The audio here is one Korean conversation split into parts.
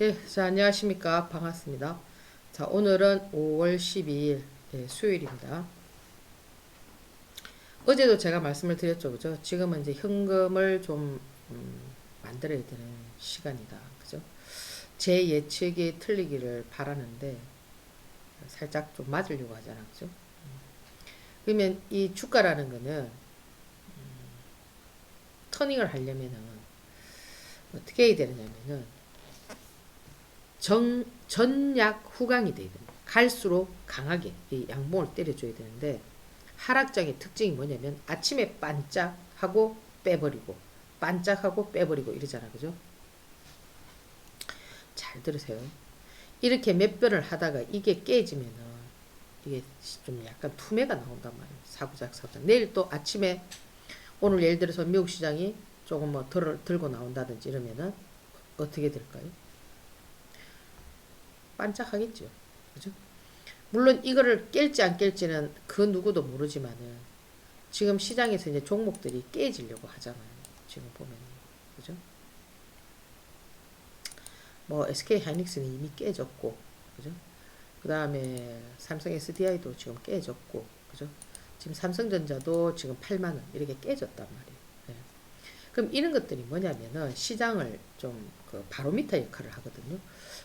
예, 자, 안녕하십니까. 반갑습니다. 자, 오늘은 5월 12일, 예, 수요일입니다. 어제도 제가 말씀을 드렸죠. 그죠? 지금은 이제 현금을 좀, 음, 만들어야 되는 시간이다. 그죠? 제 예측이 틀리기를 바라는데, 살짝 좀 맞으려고 하잖아. 그죠? 음. 그러면 이 주가라는 거는, 음, 터닝을 하려면은, 어떻게 해야 되느냐면은, 정, 전약 후강이 돼야 됩니다. 갈수록 강하게 이 양봉을 때려줘야 되는데 하락장의 특징이 뭐냐면 아침에 반짝하고 빼버리고 반짝하고 빼버리고 이러잖아 그죠? 잘 들으세요. 이렇게 몇 번을 하다가 이게 깨지면은 이게 좀 약간 투매가 나온단 말이에요. 사구작 사구작. 내일 또 아침에 오늘 예를 들어서 미국 시장이 조금 뭐 들, 들고 나온다든지 이러면은 어떻게 될까요? 반짝하겠죠. 그죠? 물론 이거를 깰지 안 깰지는 그 누구도 모르지만은 지금 시장에서 이제 종목들이 깨지려고 하잖아요. 지금 보면 그죠? 뭐 SK 하이닉스는 이미 깨졌고 그죠? 그 다음에 삼성 SDI도 지금 깨졌고 그죠? 지금 삼성전자도 지금 8만 원 이렇게 깨졌단 말이에요. 네. 그럼 이런 것들이 뭐냐면은 시장을 좀 그 바로미터 역할을 하거든요.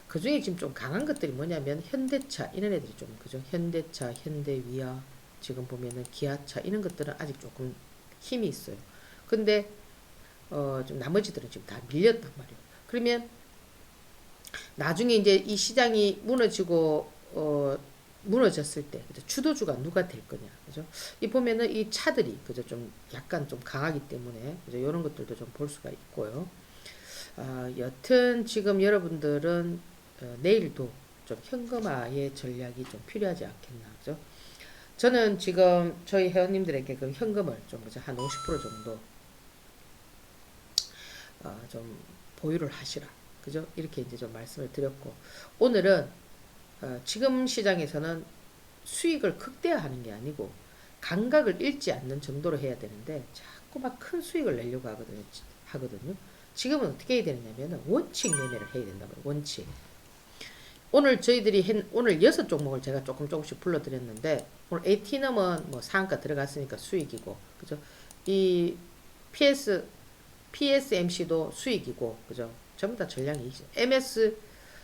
그 중에 지금 좀 강한 것들이 뭐냐면 현대차 이런 애들이 좀 그죠? 현대차 현대위아 지금 보면은 기아차 이런 것들은 아직 조금 힘이 있어요. 근데 어 좀 나머지들은 지금 다 밀렸단 말이에요. 그러면 나중에 이제 이 시장이 무너지고 어 무너졌을 때 그죠? 주도주가 누가 될 거냐 그죠? 이 보면은 이 차들이 그죠? 좀 약간 좀 강하기 때문에 그죠? 이런 것들도 좀 볼 수가 있고요 아 여튼 지금 여러분들은 어, 내일도 좀 현금화의 전략이 좀 필요하지 않겠나 그죠? 저는 지금 저희 회원님들에게 그 현금을 좀 그죠 한50% 정도 어, 좀 보유를 하시라 그죠? 이렇게 이제 좀 말씀을 드렸고 오늘은 어, 지금 시장에서는 수익을 극대화하는 게 아니고 감각을 잃지 않는 정도로 해야 되는데 자꾸 막 큰 수익을 내려고 하거든요. 하거든요. 지금은 어떻게 해야 되느냐면 원칙 매매를 해야 된다고요. 원칙. 오늘 저희들이 한, 오늘 여섯 종목을 제가 조금 조금씩 불러드렸는데 오늘 AT넘은 뭐 상한가 들어갔으니까 수익이고 그죠? 이 PS PSMC도 수익이고 그죠? 전부 다 전량이 MS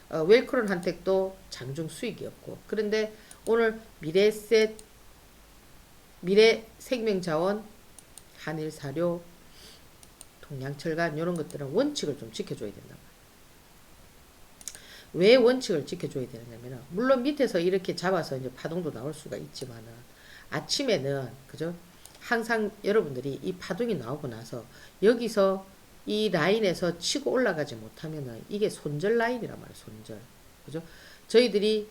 어, 웰크론 한택도 장중 수익이었고 그런데 오늘 미래셋 미래생명자원 한일사료 동 양철간 이런 것들은 원칙을 좀 지켜줘야 된다. 왜 원칙을 지켜줘야 되느냐면 물론 밑에서 이렇게 잡아서 이제 파동도 나올 수가 있지만은 아침에는 그죠? 항상 여러분들이 이 파동이 나오고 나서 여기서 이 라인에서 치고 올라가지 못하면은 이게 손절 라인이란 말이에요. 손절. 그죠? 저희들이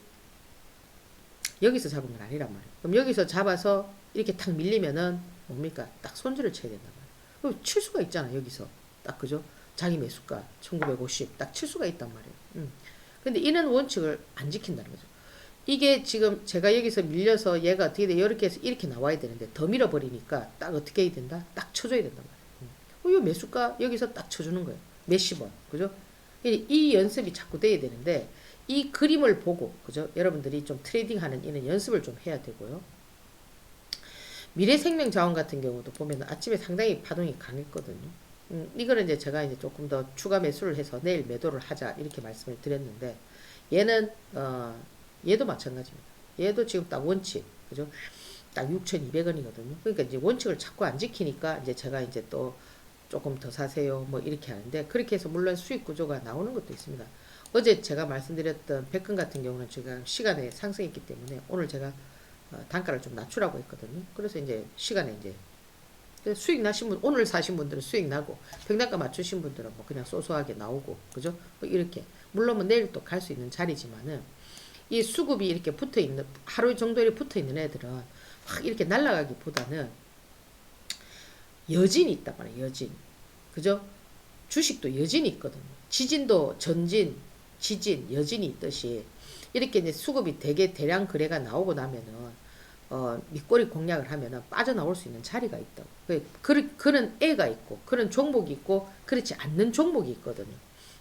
여기서 잡은 건 아니란 말이에요. 그럼 여기서 잡아서 이렇게 탁 밀리면은 뭡니까? 딱 손절을 쳐야. 그럼 칠 수가 있잖아. 여기서. 딱 그죠? 자기 매수가 1950 딱 칠 수가 있단 말이에요. 음. 근데 이런 원칙을 안 지킨다는 거죠. 이게 지금 제가 여기서 밀려서 얘가 어떻게 돼? 이렇게 해서 이렇게 나와야 되는데 더 밀어버리니까 딱 어떻게 해야 된다? 딱 쳐줘야 된단 말이에요. 음. 이 매수가 여기서 딱 쳐주는 거예요. 몇십 원. 그죠? 이 연습이 자꾸 돼야 되는데 이 그림을 보고 그죠? 여러분들이 좀 트레이딩 하는 이런 연습을 좀 해야 되고요. 미래생명자원 같은 경우도 보면 아침에 상당히 파동이 강했거든요. 음, 이거는 이제 제가 이제 조금 더 추가 매수를 해서 내일 매도를 하자 이렇게 말씀을 드렸는데 얘는 어 얘도 마찬가지입니다. 얘도 지금 딱 원칙 그죠? 딱 6,200원이거든요. 그러니까 이제 원칙을 자꾸 안 지키니까 이제 제가 이제 또 조금 더 사세요 뭐 이렇게 하는데 그렇게 해서 물론 수익 구조가 나오는 것도 있습니다. 어제 제가 말씀드렸던 백근 같은 경우는 지금 시간에 상승했기 때문에 오늘 제가 어, 단가를 좀 낮추라고 했거든요. 그래서 이제 시간에 이제 수익 나신 분, 오늘 사신 분들은 수익 나고, 평단가 맞추신 분들은 뭐 그냥 소소하게 나오고, 그죠? 뭐 이렇게. 물론 뭐 내일 또 갈 수 있는 자리지만은, 이 수급이 이렇게 붙어 있는, 하루 정도 이렇게 붙어 있는 애들은 확 이렇게 날아가기 보다는 여진이 있단 말이에요, 여진. 그죠? 주식도 여진이 있거든요. 지진도 전진, 지진, 여진이 있듯이, 이렇게 이제 수급이 되게 대량 거래가 나오고 나면은, 어, 밑꼬리 공략을 하면은 빠져나올 수 있는 자리가 있다고. 그, 그, 그런 애가 있고, 그런 종목이 있고, 그렇지 않는 종목이 있거든요.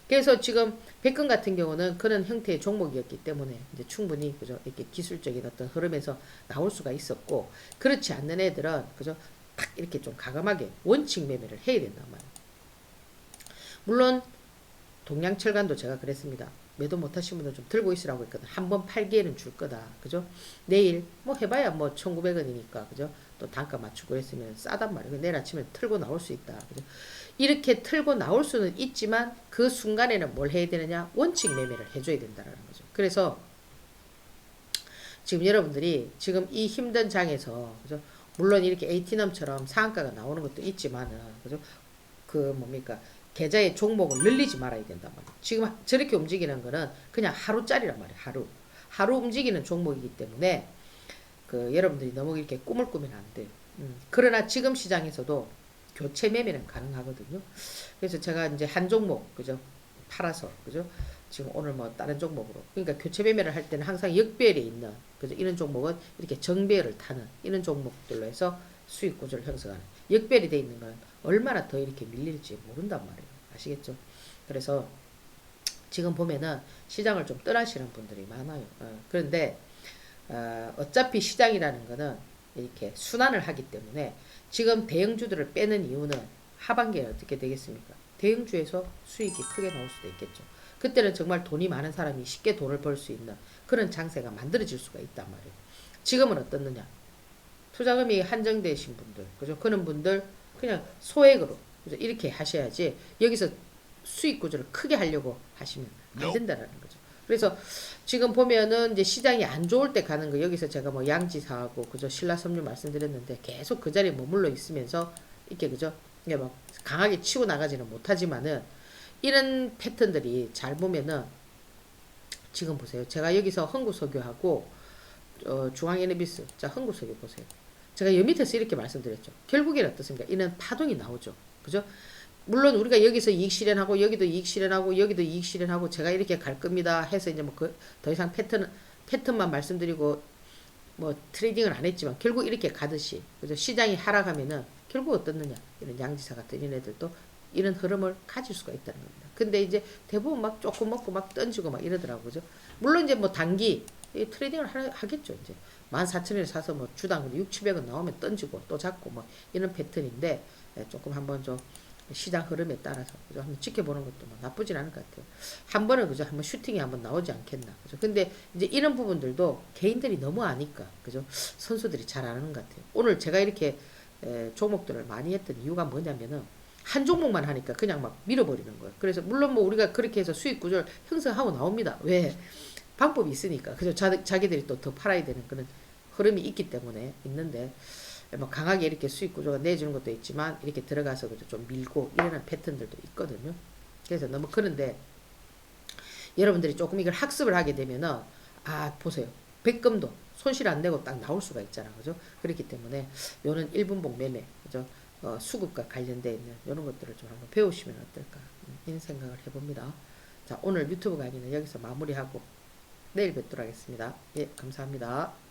그래서 지금 백건 같은 경우는 그런 형태의 종목이었기 때문에 이제 충분히 그죠 이렇게 기술적인 어떤 흐름에서 나올 수가 있었고 그렇지 않는 애들은 그죠 딱 이렇게 좀 가감하게 원칙 매매를 해야 된단 말이에요. 물론 동양철간도 제가 그랬습니다. 매도 못하신 분들 좀 들고 있으라고 했거든. 한 번 팔기에는 줄 거다. 그죠? 내일 뭐 해봐야 뭐 1,900원이니까 그죠? 또 단가 맞추고 그랬으면 싸단 말이에요. 내일 아침에 틀고 나올 수 있다. 그죠? 이렇게 틀고 나올 수는 있지만 그 순간에는 뭘 해야 되느냐? 원칙 매매를 해줘야 된다는 거죠. 그래서 지금 여러분들이 지금 이 힘든 장에서 그죠? 물론 이렇게 AT넘처럼 상한가가 나오는 것도 있지만은 그죠? 그 뭡니까? 계좌의 종목을 늘리지 말아야 된단 말이에요. 지금 저렇게 움직이는 거는 그냥 하루짜리란 말이에요. 하루. 하루 움직이는 종목이기 때문에 그 여러분들이 너무 이렇게 꿈을 꾸면 안 돼요. 음. 그러나 지금 시장에서도 교체 매매는 가능하거든요. 그래서 제가 이제 한 종목 그죠 팔아서 그죠 지금 오늘 뭐 다른 종목으로 그러니까 교체 매매를 할 때는 항상 역배열에 있는 그죠 이런 종목은 이렇게 정배열을 타는 이런 종목들로 해서 수익 구조를 형성하는 역배열이 돼 있는 거는 얼마나 더 이렇게 밀릴지 모른단 말이에요. 아시겠죠? 그래서 지금 보면은 시장을 좀 떠나시는 분들이 많아요. 어, 그런데 어, 어차피 시장이라는 거는 이렇게 순환을 하기 때문에 지금 대형주들을 빼는 이유는 하반기에 어떻게 되겠습니까? 대형주에서 수익이 크게 나올 수도 있겠죠. 그때는 정말 돈이 많은 사람이 쉽게 돈을 벌 수 있는 그런 장세가 만들어질 수가 있단 말이에요. 지금은 어떻느냐? 투자금이 한정되신 분들, 그죠? 그런 분들 그냥 소액으로? 이렇게 하셔야지 여기서 수익 구조를 크게 하려고 하시면 안 된다라는 거죠. 그래서 지금 보면은 이제 시장이 안 좋을 때 가는 거 여기서 제가 뭐 양지사하고 그죠 신라섬유 말씀드렸는데 계속 그 자리에 머물러 있으면서 이렇게 그죠 이게 막 강하게 치고 나가지는 못하지만은 이런 패턴들이 잘 보면은 지금 보세요. 제가 여기서 흥구석유하고 어, 중앙에너비스 자 흥구석유 보세요. 제가 여 밑에서 이렇게 말씀드렸죠. 결국에는 어떻습니까? 이는 파동이 나오죠. 그죠? 물론 우리가 여기서 이익 실현하고 여기도 이익 실현하고 여기도 이익 실현하고 제가 이렇게 갈 겁니다 해서 이제 뭐 그 더 이상 패턴 패턴만 말씀드리고 뭐 트레이딩을 안 했지만 결국 이렇게 가듯이 그죠 시장이 하락하면은 결국 어떻느냐 이런 양지사 같은 애들도 이런 흐름을 가질 수가 있다는 겁니다. 근데 이제 대부분 막 조금 먹고 막 던지고 막 이러더라고요. 그죠? 물론 이제 뭐 단기 이 트레이딩을 하, 하겠죠. 이제 14,000원에 사서 뭐 주당 6, 700원 나오면 던지고 또 잡고 뭐 이런 패턴인데 예, 조금 한번 좀 시장 흐름에 따라서 그죠? 한번 지켜보는 것도 뭐 나쁘진 않을 것 같아요. 한 번은 그죠? 한번 슈팅이 한번 나오지 않겠나. 그죠? 근데 이제 이런 부분들도 개인들이 너무 아니까 그죠? 선수들이 잘 아는 것 같아요. 오늘 제가 이렇게 에, 종목들을 많이 했던 이유가 뭐냐면은 한 종목만 하니까 그냥 막 밀어버리는 거예요. 그래서 물론 뭐 우리가 그렇게 해서 수익 구조를 형성하고 나옵니다. 왜? 방법이 있으니까. 그죠? 자, 자기들이 또 더 팔아야 되는 그런 흐름이 있기 때문에 있는데 뭐 강하게 이렇게 수익 구조가 내주는 것도 있지만 이렇게 들어가서 그죠? 좀 밀고 이러는 패턴들도 있거든요. 그래서 너무 그런데 여러분들이 조금 이걸 학습을 하게 되면은 아 보세요. 백금도 손실 안 내고 딱 나올 수가 있잖아. 그죠? 그렇기 때문에 요는 1분봉 매매 그죠? 어, 수급과 관련되어 있는 이런 것들을 좀 한번 배우시면 어떨까 음, 이런 생각을 해봅니다. 자 오늘 유튜브 강의는 여기서 마무리하고 내일 뵙도록 하겠습니다. 예 감사합니다.